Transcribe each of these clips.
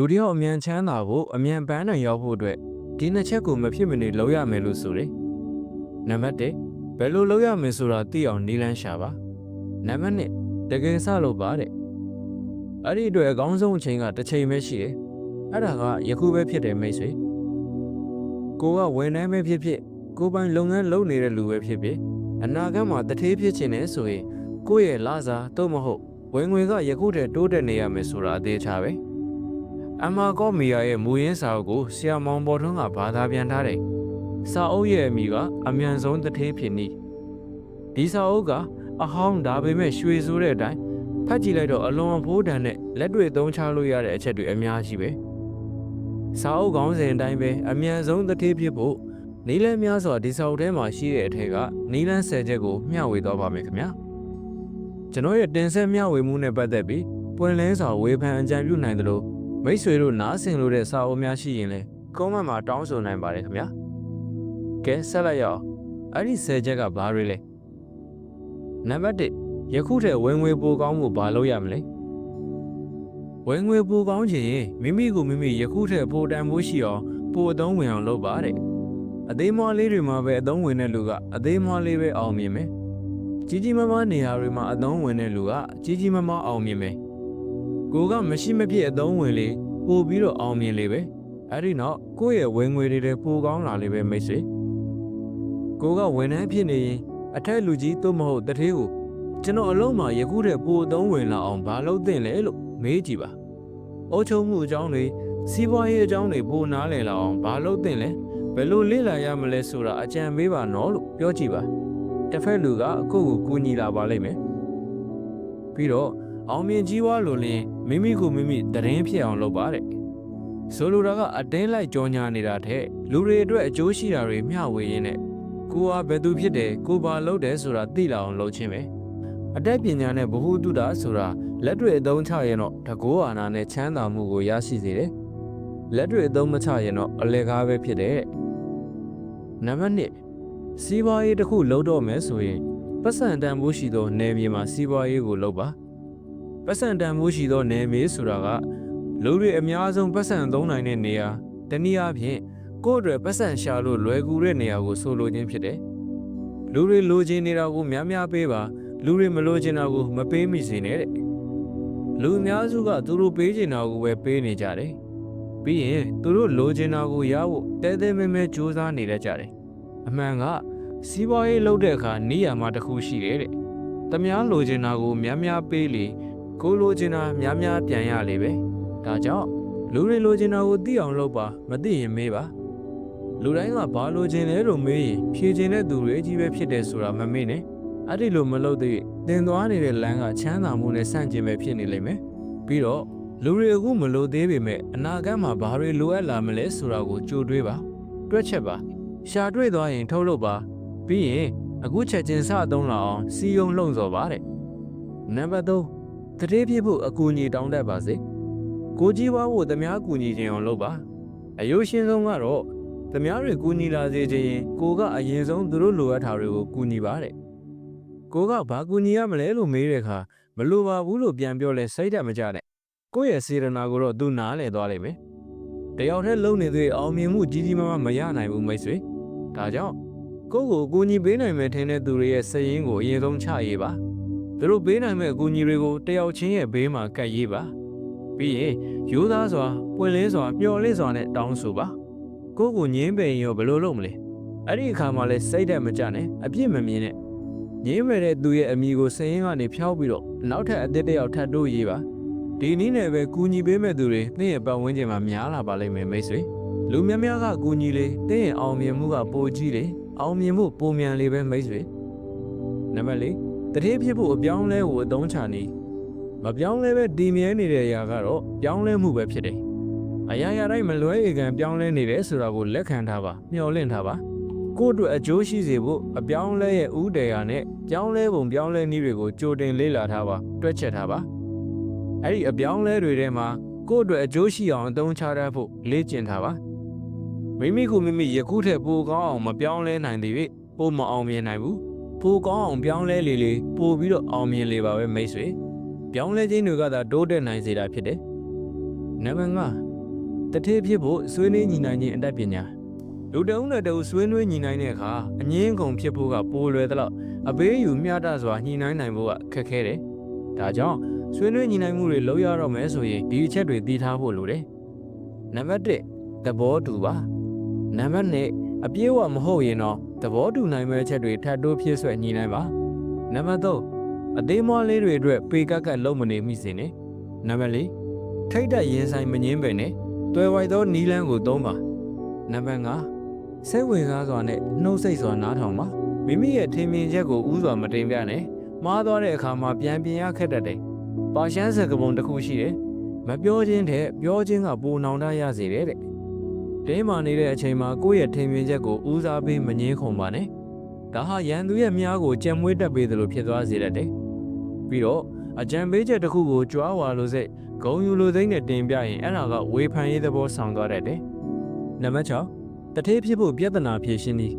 လူတယောက်အမြန်ချမ်းသာဖို့အမြန်ပန်းနိုင်ရောက်ဖို့အတွက်ဒီနှစ်ချက်ကိုမဖြစ်မနေလုပ်ရမယ်လို့ဆိုတယ်နံပါတ်1ဘယ်လိုလုပ်ရမယ်ဆိုတာသိအောင်နည်းလမ်းရှာပါနံပါတ်2တကယ်စလို့ပါတဲ့အဲ့ဒီအတွက်အကောင်းဆုံးအချိန်ကတစ်ချိန်ပဲရှိတယ်အဲ့ဒါကယခုပဲဖြစ်တယ်မိတ်ဆွေကိုကဝန်ထမ်းပဲဖြစ်ဖြစ်ကိုပိုင်လုပ်ငန်းလုပ်နေတဲ့လူပဲဖြစ်ဖြစ်အနာဂတ်မှာတထေးဖြစ်ချင်တယ်ဆိုရင်ကိုယ့်ရဲ့လစာတော့မဟုတ်ဝင်ငွေကယခုတည်းတိုးတက်နေရမယ်ဆိုတာအသေးချာပဲ အမကောမီယာရဲ့မူရင်းစာအုပ်ကိုဆရာမောင်ပေါ်ထွန်းကဘာသာပြန်ထားတယ်စာအုပ်ရဲ့အမည်ကအမြန်ဆုံးတထေးဖြစ်နီးဒီစာအုပ်ကအဟောင်းဒါပေမဲ့ရွှေဆိုတဲ့အတိုင်းဖတ်ကြည့်လိုက်တော့အလွန်အဖိုးတန်တဲ့လက်တွေ့သုံးချလို့ရတဲ့အချက်တွေအများကြီးပဲစာအုပ်ကောင်းစဉ်အတိုင်းပဲအမြန်ဆုံးတထေးဖြစ်ဖို့နီလန်းများစွာဒီစာအုပ်ထဲမှာရှိတဲ့အထက်ကနီလန်း၁၀ချက်ကိုမျှဝေသွားပါမယ်ခင်ဗျာကျွန်တော်ရဲ့တင်ဆက်မျှဝေမှုနဲ့ပတ်သက်ပြီးပွင့်လင်းစွာဝေဖန်အကြံပြုနိုင်သလို မိတ်ဆွေတို့နားဆင်လို့တဲ့စာအုပ်များရှိရင်လည်းကွန်မန့်မှာတောင်းဆိုနိုင်ပါတယ်ခင်ဗျာကဲဆက်လိုက်ရအောင်အဲ့ဒီ၁၀ချက်ကဘာတွေလဲနံပါတ်1ယခုထက်ဝင်ငွေပိုကောင်းမှုဘာလုပ်ရမလဲဝင်ငွေပိုကောင်းချင်ရင်မိမိကိုမိမိယခုထက်ပိုတန်ဖိုးရှိအောင်ပိုအသုံးဝင်အောင်လုပ်ပါတဲ့အသေးမွားလေးတွေမှာပဲအသုံးဝင်တဲ့လူကအသေးမွားလေးပဲအောင်မြင်မယ်ကြီးကြီးမားမားနေရာတွေမှာအသုံးဝင်တဲ့လူကကြီးကြီးမားမားအောင်မြင်မယ် ကိုကမရှိမဖြစ်အသုံးဝင်လေပို့ပြီးတော့အောင်မြင်လေပဲအဲ့ဒီနောက်ကိုယ့်ရဲ့ဝင်ငွေတွေလည်းပိုကောင်းလာလေပဲမိတ်ဆွေကိုကဝန်ထမ်းဖြစ်နေရင်အထက်လူကြီးသို့မဟုတ်တထေးကိုကျွန်တော်အလုံးမှာယခုတည်းပိုအသုံးဝင်လာအောင်ဘာလုပ်သင့်လဲလို့မေးကြည့်ပါ။အိုးချုံမှုအကြောင်းတွေစီးပွားရေးအကြောင်းတွေပိုနားလည်လာအောင်ဘာလုပ်သင့်လဲဘယ်လိုလေ့လာရမလဲဆိုတာအကြံပေးပါနော်လို့ပြောကြည့်ပါ။တစ်ဖက်လူကအခု့ကိုကူညီလာပါလိမ့်မယ်။ပြီးတော့ အောင်မြင်ကြီးွားလို့လင်းမိမိကိုမိမိတရင်ဖြစ်အောင်လုပ်ပါတဲ့။ဆိုလိုတာကအတင်းလိုက်ကြောညာနေတာတဲ့လူတွေအတွက်အကျိုးရှိတာတွေမျှဝေရင်းနဲ့ကိုကဘယ်သူဖြစ်တယ်ကိုဘာလုပ်တယ်ဆိုတာသိလာအောင်လုပ်ခြင်းပဲအတတ်ပညာနဲ့ဘ ഹു တုတာဆိုတာလက်တွေ့အသုံးချရင်တော့တကောအာနာနဲ့ချမ်းသာမှုကိုရရှိစေတယ်လက်တွေ့အသုံးမချရင်တော့အလေကားပဲဖြစ်တယ်နံပါတ်1စီးပွားရေးတစ်ခုလုပ်တော့မယ်ဆိုရင်ပတ်စံတန်ဖိုးရှိသောနယ်မြေမှာစီးပွားရေးကိုလုပ်ပါ ပတ်စံတန်ဖိုးရှိသောနယ်မြေဆိုတာကလူတွေအများဆုံးပတ်စံသုံးနိုင်တဲ့နေရာတနည်းအားဖြင့်ကိုယ့်အတွက်ပတ်စံရှာလို့လွယ်ကူတဲ့နေရာကိုဆိုလိုခြင်းဖြစ်တယ်။လူတွေလိုချင်နေတာကိုများများပေးပါလူတွေမလိုချင်တာကိုမပေးမိစေနဲ့တဲ့။လူအများစုကသူတို့ပေးချင်တာကိုပဲပေးနေကြတယ်။ပြီးရင်သူတို့လိုချင်တာကိုရဖို့တဲတဲမဲမဲစူးစမ်းနေတတ်ကြတယ်။အမှန်ကစီးပွားရေးလုပ်တဲ့အခါနေရာမှာတစ်ခုရှိတယ်တဲ့။တမားလိုချင်တာကိုများများပေးလေ ကိုလိုချင်တာများများပြန်ရလေပဲ။ဒါကြောင့်လူတွေလိုချင်တာကိုသိအောင်လုပ်ပါမသိရင်မေးပါလူတိုင်းကဘာလိုချင်လဲလို့မေးရင်ဖြေချင်တဲ့သူတွေကြီးပဲဖြစ်တယ်ဆိုတာမမေ့နဲ့အဲ့ဒီလိုမလုပ်သေးတင်သွားနေတဲ့လမ်းကချမ်းသာမှုနဲ့ဆန့်ကျင်ပဲဖြစ်နေလိမ့်မယ်ပြီးတော့လူတွေအခုမလိုသေးပေမဲ့အနာဂတ်မှာဘာတွေလိုအပ်လာမလဲဆိုတာကိုကြိုတွေးပါတွက်ချက်ပါရှာတွေ့သွားရင်ထုတ်လုပ်ပါပြီးရင်အခုချက်ချင်းစအသုံးလာအောင်စီယုံလှုံ့ဆော်ပါတဲ့နံပါတ်3 တတိပြဖို့အကူအညီတောင်းတတ်ပါစေကိုကြီးပွားဖို့သမားကူညီခြင်းအောင်လုပ်ပါအယိုးရှင်းဆုံးကတော့။သမားတွေကူညီလာစေခြင်းရင်ကိုကအရင်ဆုံးသူတို့လိုအပ်တာတွေကိုကူညီပါတဲ့။ကိုကဘာကူညီရမလဲလို့မေးတဲ့အခါမလိုပါဘူးလို့ပြန်ပြောလဲစိတ်ဓာတ်မကြနဲ့။ကိုယ့်ရဲ့စေတနာကိုတော့သူနားလည်သွားလိမ့်မယ်။တယောက်တည်းလုံနေသေးအောင်မြင်မှုကြီးကြီးမားမားမရနိုင်ဘူးမိတ်ဆွေ။ဒါကြောင့်ကိုယ့်ကိုကူညီပေးနိုင်မယ်ထင်တဲ့သူတွေရဲ့စည်ရင်းကိုအရင်ဆုံးချရေးပါ။ သူတို့ပေးနိုင်မဲ့အကူအညီတွေကိုတယောက်ချင်းရဲ့ဘေးမှာကတ်ရေးပါ။ပြီးရင်ရိုးသားစွာပွင့်လင်းစွာပျော်လင့်စွာနဲ့တောင်းဆိုပါ။ကိုကိုငင်းပင်ရောဘယ်လိုလုပ်မလဲအဲ့ဒီအခါမှာလဲစိတ်ဓာတ်မကြနဲ့အပြစ်မမြင်နဲ့ငင်းမဲ့တဲ့သူရဲ့အမိကိုစရင်ကနေဖျောက်ပြီးတော့နောက်ထပ်အသစ်တစ်ယောက်ထပ်တိုးရေးပါဒီနည်းနဲ့ပဲကူညီပေးမဲ့သူတွေသင်ရဲ့ပတ်ဝန်းကျင်မှာများလာပါလိမ့်မယ်မိတ်ဆွေလူများများကကူညီလေသင်ရဲ့အောင်မြင်မှုကပိုကြီးလေအောင်မြင်မှုပုံမြန်လေပဲမိတ်ဆွေနံပါတ်၄ တတိဖြစ်ဖို့အပြောင်းလဲကိုအသုံးချနေမပြောင်းလဲပဲတည်မြဲနေတဲ့အရာကတော့ပြောင်းလဲမှုပဲဖြစ်တယ်အရာရာတိုင်းမလွဲဧကန်ပြောင်းလဲနေတယ်ဆိုတာကိုလက်ခံထားပါမျှော်လင့်ထားပါကိုယ့်အတွက်အကျိုးရှိစေဖို့အပြောင်းလဲရဲ့ဥဒေယာနဲ့ပြောင်းလဲပုံပြောင်းလဲနည်းတွေကိုကြိုတင်လေ့လာထားပါတွက်ချက်ထားပါအဲ့ဒီအပြောင်းလဲတွေထဲမှာကိုယ့်အတွက်အကျိုးရှိအောင်အသုံးချတတ်ဖို့လေ့ကျင့်ထားပါမိမိကိုမိမိယခုထက်ပိုကောင်းအောင်မပြောင်းလဲနိုင်သေး၍ပိုမအောင်မြင်နိုင်ဘူး ပိုကောင်းအောင်ပြောင်းလဲလေလေပိုပြီးတော့အောင်မြင်လေပါပဲမိတ်ဆွေပြောင်းလဲခြင်းတွေကသာတိုးတက်နိုင်စေတာဖြစ်တယ်နံပါတ်5တထေးဖြစ်ဖို့ဆွေးနွေးညီနိုင်ခြင်းအတတ်ပညာလူတအုပ်နဲ့တအုပ်ဆွေးနွေးညီနိုင်တဲ့အခါအငင်းကုန်ဖြစ်ဖို့ကပိုလွယ်သလောက်အဘေးယူမျှတစွာညီနိုင်နိုင်ဖို့ကခက်ခဲတယ်ဒါကြောင့်ဆွေးနွေးညီနိုင်မှုတွေလုပ်ရတော့မယ်ဆိုရင်ဒီအချက်တွေသိထားဖို့လိုတယ်နံပါတ်1သဘောတူပါနံပါတ်2 အပြည့်အဝမဟုတ်ရင်တော့သဘောတူနိုင်မဲ့အချက်တွေထပ်တိုးဖြစ်ဆွဲညီနိုင်ပါနံပါတ်3အသေးမွှားလေးတွေအတွက်ပေကက်ကက်လုံးမနေမိစေနဲ့နံပါတ်4ထိတ်တက်ရင်ဆိုင်မငင်းပဲနဲ့တွယ်ဝိုက်သောနီးလန်းကိုသုံးပါနံပါတ်5စိတ်ဝင်စားစွာနဲ့နှုတ်ဆက်စွာနားထောင်ပါမိမိရဲ့ထင်မြင်ချက်ကိုဥစွာမတင်ပြနဲ့မှားသွားတဲ့အခါမှာပြန်ပြင်ရခက်တတ်တယ်ပါရှမ်းစကပုံတစ်ခုရှိတယ်မပြောခြင်းတဲ့ပြောခြင်းကပိုနောင်တရစေတယ်တဲ့ တင်းမာနေတဲ့အချိန်မှာကိုယ့်ရဲ့ထင်မြင်ချက်ကိုဦးစားပေးမငင်းခုန်ပါနဲ့ဒါဟာရန်သူရဲ့မြားကိုကြံမွေးတက်ပေးသလိုဖြစ်သွားစေတတ်တယ်ပြီးတော့အကြံပေးချက်တစ်ခုကိုကြွားဝါလို့စိတ်ဂုံယူလိုစိတ်နဲ့တင်ပြရင်အဲ့ဒါကဝေဖန်ရေးသဘောဆောင်သွားတတ်တယ်နံပါတ်6တထေးဖြစ်ဖို့ပြဿနာဖြေရှင်းသည်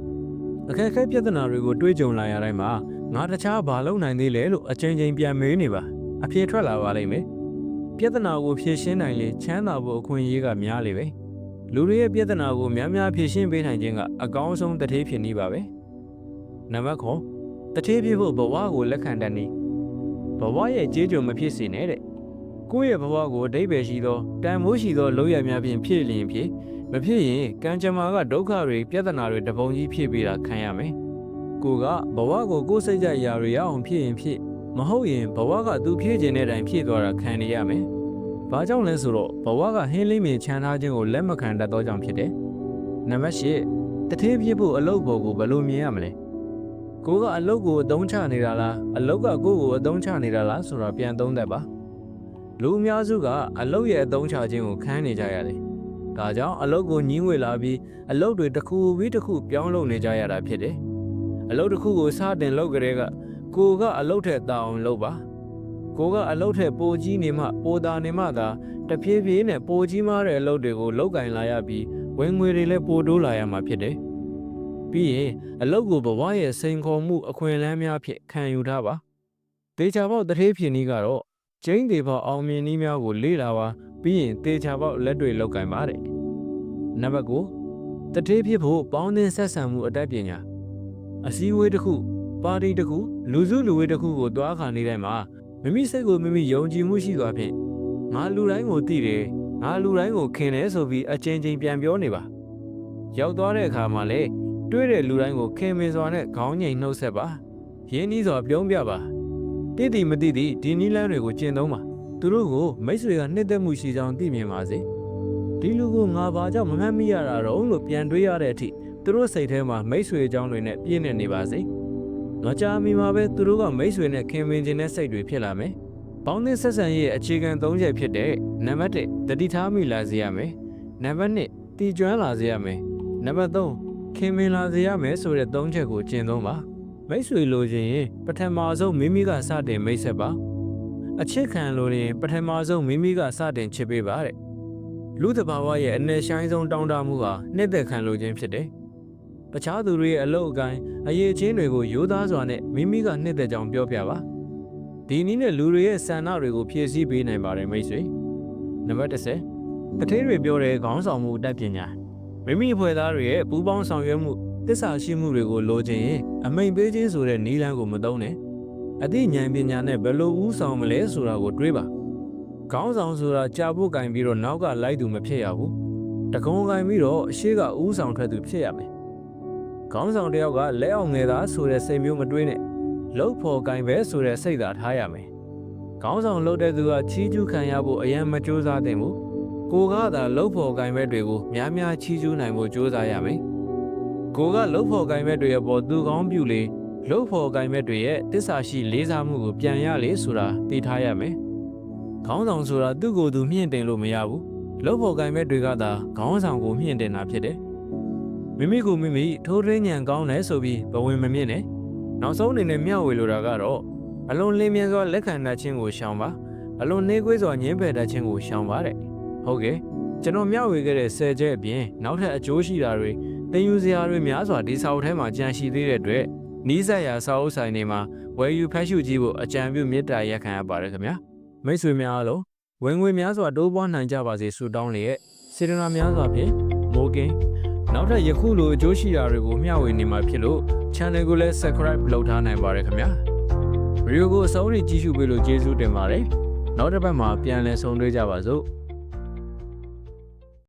အခက်အခဲပြဿနာတွေကိုတွေးကြုံလာရတိုင်းမှာငါတခြားဘာလုပ်နိုင်သေးလဲလို့အချိန်ချင်းပြန်မေးနေပါအဖြေထွက်လာပါလိမ့်မယ်ပြဿနာကိုဖြေရှင်းနိုင်လေချမ်းသာဖို့အခွင့်အရေးကများလေပဲ လူတွေရဲ့ပြဿနာကိုများများဖြေရှင်းပေးနိုင်ခြင်းကအကောင်းဆုံးတထေးဖြစ်နေပါပဲနံပါတ်9တထေးဖြစ်ဖို့ဘဝကိုလက်ခံတတ်နည်းဘဝရဲ့ကြေးကြုံမဖြစ်စေနဲ့တဲ့ကိုယ့်ရဲ့ဘဝကိုအတိတ်ပဲရှိသောတန်မိုးရှိသောလောက်ရများဖြင့်ဖြစ်လျင်ဖြစ်မဖြစ်ရင်ကံကြမ္မာကဒုက္ခတွေပြဿနာတွေတပုံကြီးဖြစ်ပြီးတာခံရမယ်ကိုကဘဝကိုကိုယ်စိတ်ကြအရာတွေရအောင်ဖြစ်ရင်ဖြစ်မဟုတ်ရင်ဘဝကသူဖြစ်ခြင်းတဲ့တိုင်ဖြစ်သွားတာခံနေရမယ်။ ဘာကြောင့်လဲဆိုတော့ဘဝကဟင်းလေးမြင်ချမ်းသာခြင်းကိုလက်မခံတတ်သောကြောင့်ဖြစ်တယ်။နံပါတ်၈တထေးပြဖို့အလုတ်ပေါ်ကိုဘယ်လိုမြင်ရမလဲ။ကိုကအလုတ်ကိုအသုံးချနေတာလားအလုတ်ကကိုကိုအသုံးချနေတာလားဆိုတာပြန်သုံးသပ်ပါ။လူအများစုကအလုတ်ရဲ့အသုံးချခြင်းကိုခံနေကြရတယ်။ဒါကြောင့်အလုတ်ကိုညှင်းဝေလာပြီးအလုတ်တွေတစ်ခုပြီးတစ်ခုပြောင်းလုပ်နေကြရတာဖြစ်တယ်။အလုတ်တစ်ခုကိုစတင်လုပ်ကြတဲ့ကကိုကအလုတ်ထက်တာအောင်လုပ်ပါ ကိုကအလုတ်ထက်ပိုကြီးနေမှပိုတာနေမှသာတဖြည်းဖြည်းနဲ့ပိုကြီးမားတဲ့အလုတ်တွေကိုလောက်ကင်လာရပြီးဝင်ငွေတွေလည်းပိုတိုးလာရမှာဖြစ်တယ်ပြီးရင်အလုတ်ကိုဘဝရဲ့စိန်ခေါ်မှုအခွင့်အလမ်းများဖြင့်ခံယူထားပါတေချာပေါက်တထေးဖြစ်နည်းကတော့ကျင်းသေးပေါက်အောင်မြင်နည်းများကိုလေ့လာပါပြီးရင်တေချာပေါက်လက်တွေလောက်ကင်ပါတဲ့နံပါတ်9တထေးဖြစ်ဖို့ပေါင်းသင်းဆက်ဆံမှုအတတ်ပညာအစည်းအဝေးတစ်ခုပါတီတစ်ခုလူစုလူဝေးတစ်ခုကိုတွားခါနေတိုင်းမှာ မိမိစိတ်ကိုမိမိယုံကြည်မှုရှိစွာဖြင့်ငါလူတိုင်းကိုသိတယ်ငါလူတိုင်းကိုခင်တယ်ဆိုပြီးအချင်းချင်းပြန်ပြောနေပါရောက်သွားတဲ့အခါမှာလေတွေ့တဲ့လူတိုင်းကိုခင်မင်စွာနဲ့ခေါင်းငိမ်နှုတ်ဆက်ပါရင်းနှီးစွာပြုံးပြပါတိတိမတိတိဒီနီလန်းတွေကိုကျင့်သုံးပါသူတို့ကိုမိတ်ဆွေကနှစ်သက်မှုရှိကြောင်းသိမြင်ပါစေဒီလူကိုငါဘာကြောင့်မမှတ်မိရတာတော့လို့ပြန်တွေးရတဲ့အထိသူတို့စိတ်ထဲမှာမိတ်ဆွေအကြောင်းတွေနဲ့ပြည့်နေနေပါစေ။ တော့ကြာမီမှာပဲသူတို့ကမိတ်ဆွေနဲ့ခင်မင်ခြင်းတဲ့စိတ်တွေဖြစ်လာမယ်။ပေါင်းသင်းဆက်ဆံရေးရဲ့အခြေခံ၃ချက်ဖြစ်တဲ့နံပါတ်1တတိထားမိလာစေရမယ်။နံပါတ်2တည်ကျွမ်းလာစေရမယ်။နံပါတ်3ခင်မင်လာစေရမယ်ဆိုတဲ့၃ချက်ကိုကျင့်သုံးပါ။မိတ်ဆွေလိုချင်ရင်ပထမဆုံးမိမိကစတင်မိတ်ဆက်ပါ။အချစ်ခံလို့ရင်ပထမဆုံးမိမိကစတင်ချစ်ပေးပါတဲ့။လူတဘာဝရဲ့အနယ်ဆိုင်ဆုံးတောင်းတမှုဟာနှစ်သက်ခံလို့ခြင်းဖြစ်တယ်။ တခြားသူတွေရဲ့အလုပ်အကိုင်းအရေးချင်းတွေကိုရိုးသားစွာနဲ့မိမိကနှစ်သက်ကြောင်ပြောပြပါဒီနည်းနဲ့လူတွေရဲ့ဆန္ဒတွေကိုဖြည့်ဆည်းပေးနိုင်ပါတယ်မိတ်ဆွေနံပါတ်30တထေးတွေပြောတဲ့ခေါင်းဆောင်မှုအတတ်ပညာမိမိအဖွဲ့သားတွေရဲ့ပူးပေါင်းဆောင်ရွက်မှုတစ္ဆာရှိမှုတွေကိုလိုချင်ရင်အမိန်ပေးခြင်းဆိုတဲ့နည်းလမ်းကိုမသုံးနဲ့အသိဉာဏ်ပညာနဲ့ဘယ်လိုဦးဆောင်မလဲဆိုတာကိုတွေးပါခေါင်းဆောင်ဆိုတာကြာဖို့ကင်ပြီးတော့နောက်ကလိုက်သူမဖြစ်ရဘူးတကုံကင်ပြီးတော့အရှိကဦးဆောင်ထွက်သူဖြစ်ရမယ် ခေါင်းဆောင်တယောက်ကလက်အောင်ငယ်သားဆိုတဲ့စိတ်မျိုးမတွေးနဲ့လှုပ်ဖို့ကင်ပဲဆိုတဲ့စိတ်သာထားရမယ်။ခေါင်းဆောင်လှုပ်တဲ့သူကချီးကျူးခံရဖို့အယံမကြိုးစားသင့်ဘူး။ကိုကသာလှုပ်ဖို့ကင်ပဲတွေကိုများများချီးကျူးနိုင်ဖို့ကြိုးစားရမယ်။ကိုကလှုပ်ဖို့ကင်ပဲတွေရဲ့ပေါ်သူကောင်းပြုလေလှုပ်ဖို့ကင်ပဲတွေရဲ့တစ္ဆာရှိလေးစားမှုကိုပြန်ရလေဆိုတာသိထားရမယ်။ခေါင်းဆောင်ဆိုတာသူ့ကိုယ်သူမြင့်တင်လို့မရဘူး။လှုပ်ဖို့ကင်ပဲတွေကသာခေါင်းဆောင်ကိုမြင့်တင်တာဖြစ်တယ်။ မိမိကိုမိမိထိုးထွင်းညံကောင်းလဲဆိုပြီးဘဝင်မမြင့်နဲ့နောက်ဆုံးအနေနဲ့မျှဝေလိုတာကတော့အလွန်လင်းမြန်စွာလက်ခံတတ်ခြင်းကိုရှောင်ပါအလွန်နှေးကွေးစွာညှင်းပယ်တတ်ခြင်းကိုရှောင်ပါတဲ့ဟုတ်ကဲ့ကျွန်တော်မျှဝေခဲ့တဲ့ဆယ်ချက်အပြင်နောက်ထပ်အကျိုးရှိတာတွေသင်ယူစရာတွေများစွာဒီစာအုပ်ထဲမှာကြံရှိသေးတဲ့အတွက်နီးစပ်ရာစာအုပ်ဆိုင်တွေမှာဝယ်ယူဖတ်ရှုကြည့်ဖို့အကြံပြုမေတ္တာရက်ခံရပါတယ်ခင်ဗျာမိတ်ဆွေများအားလုံးဝင်ငွေများစွာတိုးပွားနိုင်ကြပါစေဆုတောင်းလျက်ဆစေတနာများစွာဖြင့်မိုးကင်း နောက်ထပ်ယခုလိုအကျိုးရှိတာတွေကိုမျှဝေနေမှာဖြစ်လို့ channel ကိုလည်း subscribe လုပ်ထားနိုင်ပါတယ်ခင်ဗျာဗီဒီယိုကိုအဆုံးထိကြည့်ရှုပေးလို့ကျေးဇူးတင်ပါတယ်နောက်တစ်ပတ်မှာပြန်လည်ဆုံတွေ့ကြပါစို့